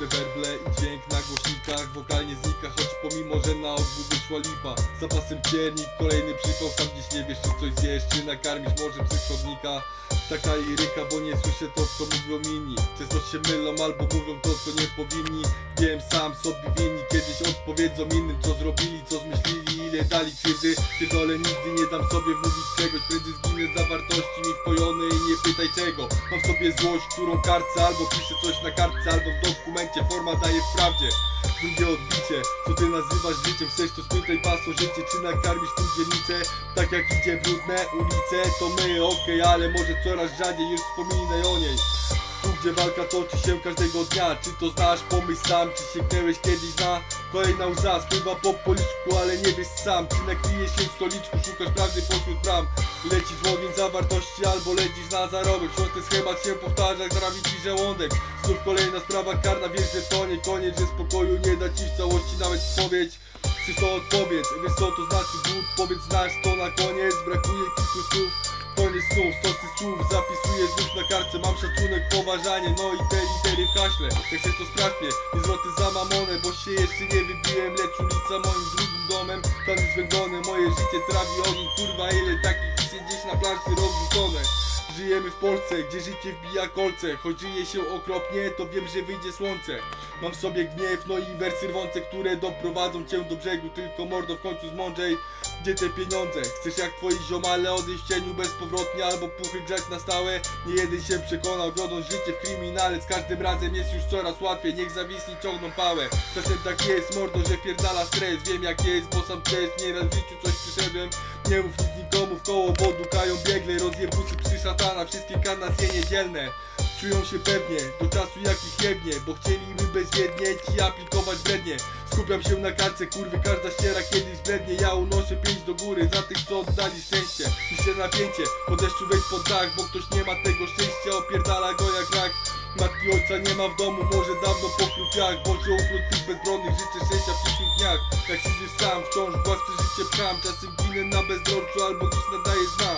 werble i dźwięk na głośnikach. Wokalnie znika, choć pomimo, że na ogół wyszła lipa. Zapasem piernik, kolejny przypał Sam dziś nie wiesz, czy coś zjesz, czy nakarmisz może chodnika Taka iryka, bo nie słyszę to, co mówią inni. Często się mylą albo mówią to, co nie powinni Wiem sam sobie winni, kiedyś odpowiedzą innym Co zrobili, co zmyślili, ile dali krzywdy. Pierdolę, nigdy nie dam sobie mówić czegoś Prędzej zginę zawartości mi wpojony i nie pytaj czego. Mam w sobie złość, którą karcę Albo piszę coś na kartce, albo w dokumencie. Forma daje w prawdzie. Drugie odbicie, co ty nazywasz życiem? Chcesz to spytaj paso życie, czy nakarmisz tą dzielnicę? Tak jak idzie brudne ulice, to my okej Ale może coraz rzadziej już wspominaj o niej tu gdzie walka toczy się każdego dnia. Czy to znasz, pomyśl sam, czy sięgnęłeś kiedyś na Kolejna łza? Spływa po policzku, ale nie wiesz sam. Czy nakryje się w stoliczku, szukasz prawdy pośród bram. Lecisz w ogień zawartości albo lecisz na zarobek. Wciąż ten schemat się powtarza, trawi ci żołądek. Znów kolejna sprawa karna, wiesz, że to nie koniec Że spokoju nie da ci w całości nawet spowiedź. Chcesz to odpowiedz, wiesz co to znaczy głód? Powiedz, znasz to na koniec, brakuje kilku słów Koniec snów, stosy słów, zapisuję znów na kartce. Mam szacunek, poważanie, no i te litery w haśle. Jak chcesz to sprawdź nie zwroty za mamonę Bo się jeszcze nie wybiłem, lecz ulica moim drugim domem Plany zwęglone, moje życie trawi ogień Kurwa ile takich gdzieś na planszy rozrzucone Żyjemy w Polsce, gdzie życie wbija kolce. Choć żyje się okropnie, to wiem, że wyjdzie słońce. Mam w sobie gniew, no i wersy rwące, które doprowadzą cię do brzegu. Tylko mordo w końcu zmądrzej, gdzie te pieniądze? Chcesz jak twoi ziomale odejść cieniu bezpowrotnie Albo puchy grzać na stałe? Nie jeden się przekonał, wiodąc życie w kryminale. Z każdym razem jest już coraz łatwiej, niech zawisni ciągną pałę. Czasem tak jest, mordo, że wpierdala stres. Wiem jak jest, bo sam też nieraz w życiu coś przyszedłem Nie mów nic nikomu, w koło, bo dukają biegle Rozjebusy psy szatana, wszystkie kanacje niedzielne Czują się pewnie, do czasu jak ich jebnie Bo chcieliby bezwiednie ci aplikować brednie. Skupiam się na karce, kurwy, każda ściera kiedyś zbrednie. Ja unoszę pięć do góry za tych, co oddali szczęście. Niszczę napięcie, po deszczu wejdź pod dach Bo ktoś nie ma tego szczęścia, opierdala go Matki ojca nie ma w domu, może dawno pokrój jak Boże uchród tych bezbronnych, życzę szczęścia w przyszłych dniach. Jak siedzisz sam, wciąż własne życie pcham Czasem ginę na bezdrożu, albo gdzieś nadaje zna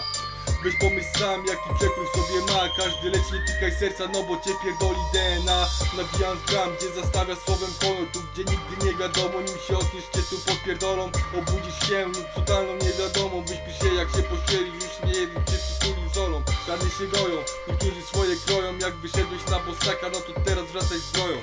Weź pomyśl sam jaki przekrój sobie ma. Każdy lecz nie tykaj serca no bo cię pierdoli DNA Nawijam z gram gdzie zastawia słowem kolor Tu gdzie nigdy nie wiadomo nim się otniesz cię tu podpierdolą Obudzisz się lub totalną niewiadomą Wyśpisz się jak się pościeli już nie jeden cię przytuli Rany się goją, niektórzy swoje kroją Jak wyszedłeś na bosaka no to teraz wracaj z zbroją